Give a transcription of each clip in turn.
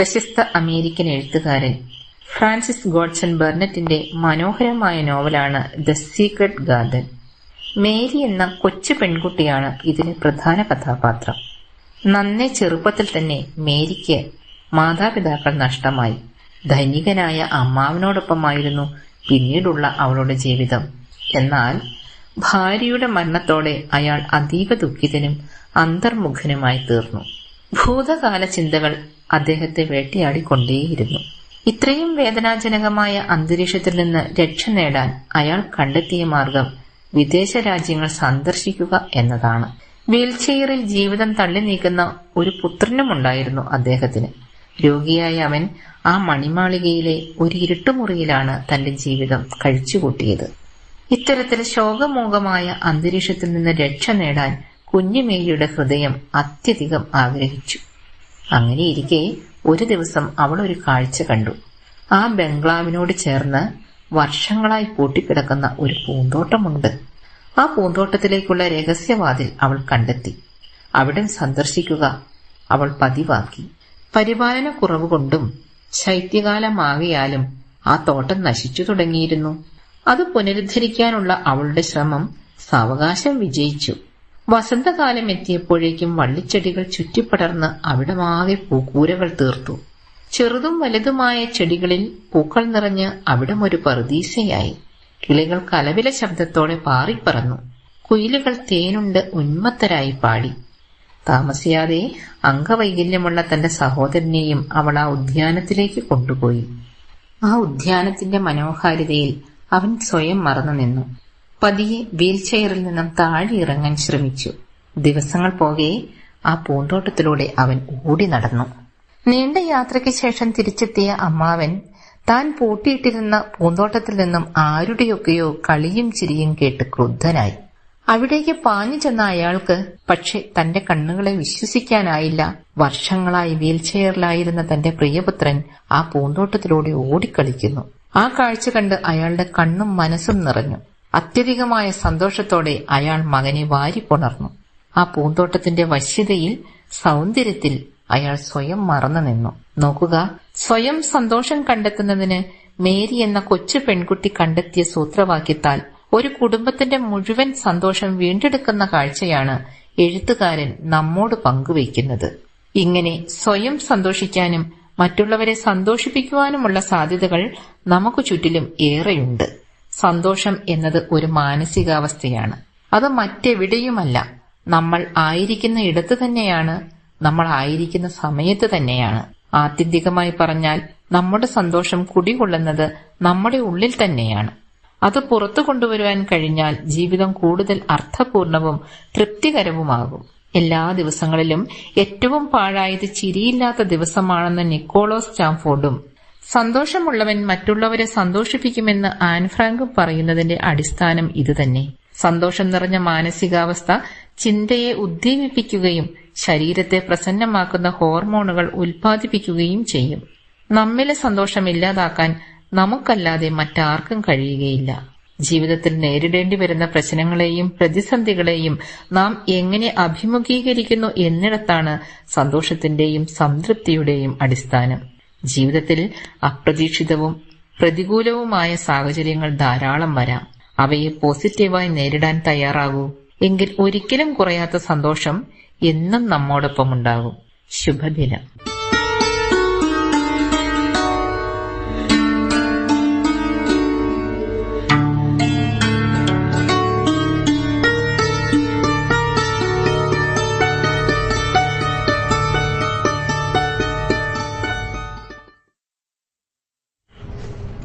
പ്രശസ്ത അമേരിക്കൻ എഴുത്തുകാരൻ Francis Godson ബെർണറ്റിന്റെ മനോഹരമായ നോവലാണ് ദ സീക്രട്ട് ഗാർഡൻ. മേരി എന്ന കൊച്ചു പെൺകുട്ടിയാണ് ഇതിലെ പ്രധാന കഥാപാത്രം. നന്നേ ചെറുപ്പത്തിൽ തന്നെ മേരിക്ക് മാതാപിതാക്കൾ നഷ്ടമായി. ധനികനായ അമ്മാവനോടൊപ്പമായിരുന്നു പിന്നീടുള്ള അവളുടെ ജീവിതം. എന്നാൽ ഭാര്യയുടെ മരണത്തോടെ അയാൾ അതീവ ദുഃഖിതനും അന്തർമുഖനുമായി തീർന്നു. ഭൂതകാല ചിന്തകൾ അദ്ദേഹത്തെ വേട്ടയാടിക്കൊണ്ടേയിരുന്നു. ഇത്രയും വേദനാജനകമായ അന്തരീക്ഷത്തിൽ നിന്ന് രക്ഷ നേടാൻ അയാൾ കണ്ടെത്തിയ മാർഗം വിദേശ രാജ്യങ്ങൾ സന്ദർശിക്കുക എന്നതാണ്. വീൽചെയറിൽ ജീവിതം തള്ളി നീക്കുന്ന ഒരു പുത്രനുമുണ്ടായിരുന്നു അദ്ദേഹത്തിന്. രോഗിയായ അവൻ ആ മണിമാളികയിലെ ഒരു ഇരുട്ടുമുറിയിലാണ് തന്റെ ജീവിതം കഴിച്ചുകൂട്ടിയത്. ഇത്തരത്തിൽ ശോകമൂകമായ അന്തരീക്ഷത്തിൽ നിന്ന് രക്ഷ നേടാൻ കുഞ്ഞുമേരിയുടെ ഹൃദയം അത്യധികം ആഗ്രഹിച്ചു. അങ്ങനെയിരിക്കെ ഒരു ദിവസം അവൾ ഒരു കാഴ്ച കണ്ടു. ആ ബംഗ്ലാവിനോട് ചേർന്ന് വർഷങ്ങളായി പൂട്ടിക്കിടക്കുന്ന ഒരു പൂന്തോട്ടമുണ്ട്. ആ പൂന്തോട്ടത്തിലേക്കുള്ള രഹസ്യവാതിൽ അവൾ കണ്ടെത്തി. അവിടെ സന്ദർശിക്കുക അവൾ പതിവാക്കി. പരിപാലനക്കുറവ് കൊണ്ടും ശൈത്യകാലമാകിയാലും ആ തോട്ടം നശിച്ചു തുടങ്ങിയിരുന്നു. അത് പുനരുദ്ധരിക്കാനുള്ള അവളുടെ ശ്രമം സാവകാശം വിജയിച്ചു. വസന്തകാലം എത്തിയപ്പോഴേക്കും വള്ളിച്ചെടികൾ ചുറ്റിപ്പടർന്ന് അവിടമാകെ പൂക്കൂരകൾ തീർത്തു. ചെറുതും വലുതുമായ ചെടികളിൽ പൂക്കൾ നിറഞ്ഞ് അവിടം ഒരു കിളികൾ കലവില ശബ്ദത്തോടെ പാറിപ്പറന്നു. കുയിലുകൾ തേനുണ്ട് ഉന്മത്തരായി പാടി. താമസിയാതെ അംഗവൈകല്യമുള്ള തന്റെ സഹോദരനെയും അവൾ ആ ഉദ്യാനത്തിലേക്ക് കൊണ്ടുപോയി. ആ ഉദ്യാനത്തിന്റെ മനോഹാരിതയിൽ അവൻ സ്വയം മറന്നു നിന്നു പതിയെ വീൽചെയറിൽ നിന്നും താഴെ ഇറങ്ങാൻ ശ്രമിച്ചു. ദിവസങ്ങൾ പോകെ ആ പൂന്തോട്ടത്തിലൂടെ അവൻ ഓടി നടന്നു. നീണ്ട യാത്രയ്ക്ക് ശേഷം തിരിച്ചെത്തിയ അമ്മാവൻ താൻ പൂട്ടിയിട്ടിരുന്ന പൂന്തോട്ടത്തിൽ നിന്നും ആരുടെയൊക്കെയോ കളിയും ചിരിയും കേട്ട് ക്രുദ്ധനായി. അവിടേക്ക് പാഞ്ഞു ചെന്ന അയാൾക്ക് പക്ഷെ തന്റെ കണ്ണുകളെ വിശ്വസിക്കാനായില്ല. വർഷങ്ങളായി വീൽചെയറിലായിരുന്ന തന്റെ പ്രിയപുത്രൻ ആ പൂന്തോട്ടത്തിലൂടെ ഓടിക്കളിക്കുന്നു. ആ കാഴ്ച കണ്ട് അയാളുടെ കണ്ണും മനസ്സും നിറഞ്ഞു. അത്യധികമായ സന്തോഷത്തോടെ അയാൾ മകനെ വാരിപ്പുണർന്നു ആ പൂന്തോട്ടത്തിന്റെ വശ്യതയിൽ സൗന്ദര്യത്തിൽ അയാൾ സ്വയം മറന്നു നിന്നു. നോക്കുക സ്വയം സന്തോഷം കണ്ടെത്തുന്നതിന് മേരി എന്ന കൊച്ചു പെൺകുട്ടി കണ്ടെത്തിയ സൂത്രവാക്യത്താൽ ഒരു കുടുംബത്തിന്റെ മുഴുവൻ സന്തോഷം വീണ്ടെടുക്കുന്ന കാഴ്ചയാണ് എഴുത്തുകാരൻ നമ്മോട് പങ്കുവയ്ക്കുന്നത്. ഇങ്ങനെ സ്വയം സന്തോഷിക്കാനും മറ്റുള്ളവരെ സന്തോഷിപ്പിക്കുവാനുമുള്ള സാധ്യതകൾ നമുക്ക് ചുറ്റിലും ഏറെയുണ്ട്. സന്തോഷം എന്നത് ഒരു മാനസികാവസ്ഥയാണ്. അത് മറ്റെവിടെയുമല്ല. നമ്മൾ ആയിരിക്കുന്ന ഇടത്ത് തന്നെയാണ് നമ്മൾ ആയിരിക്കുന്ന സമയത്ത് തന്നെയാണ്. ആത്യന്തികമായി പറഞ്ഞാൽ നമ്മുടെ സന്തോഷം കുടികൊള്ളുന്നത് നമ്മുടെ ഉള്ളിൽ തന്നെയാണ്. അത് പുറത്തു കൊണ്ടുവരുവാൻ കഴിഞ്ഞാൽ ജീവിതം കൂടുതൽ അർത്ഥപൂർണവും തൃപ്തികരവുമാകും. എല്ലാ ദിവസങ്ങളിലും ഏറ്റവും പാഴായത് ചിരിയില്ലാത്ത ദിവസമാണെന്ന് നിക്കോളോസ് സ്റ്റാംഫോർഡും സന്തോഷമുള്ളവൻ മറ്റുള്ളവരെ സന്തോഷിപ്പിക്കുമെന്ന് ആൻഫ്രാങ്ക് പറയുന്നതിന്റെ അടിസ്ഥാനം ഇതുതന്നെ. സന്തോഷം നിറഞ്ഞ മാനസികാവസ്ഥ ചിന്തയെ ഉദ്ദീപിപ്പിക്കുകയും ശരീരത്തെ പ്രസന്നമാക്കുന്ന ഹോർമോണുകൾ ഉൽപ്പാദിപ്പിക്കുകയും ചെയ്യും. നമ്മിലെ സന്തോഷം ഇല്ലാതാക്കാൻ നമുക്കല്ലാതെ മറ്റാർക്കും കഴിയുകയില്ല. ജീവിതത്തിൽ നേരിടേണ്ടി വരുന്ന പ്രശ്നങ്ങളെയും പ്രതിസന്ധികളെയും നാം എങ്ങനെ അഭിമുഖീകരിക്കുന്നു എന്നിടത്താണ് സന്തോഷത്തിന്റെയും സംതൃപ്തിയുടെയും അടിസ്ഥാനം. ജീവിതത്തിൽ അപ്രതീക്ഷിതവും പ്രതികൂലവുമായ സാഹചര്യങ്ങൾ ധാരാളം വരാം. അവയെ പോസിറ്റീവായി നേരിടാൻ തയ്യാറാകൂ. എങ്കിൽ ഒരിക്കലും കുറയാത്ത സന്തോഷം എന്നും നമ്മോടൊപ്പം ഉണ്ടാകും ശുഭദിനം.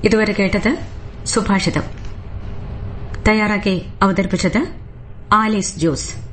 ഇതുവരെ കേട്ടത് സുഭാഷിതം. തയ്യാറാക്കി അവതരിപ്പിച്ചത് ആലീസ് ജോസ്.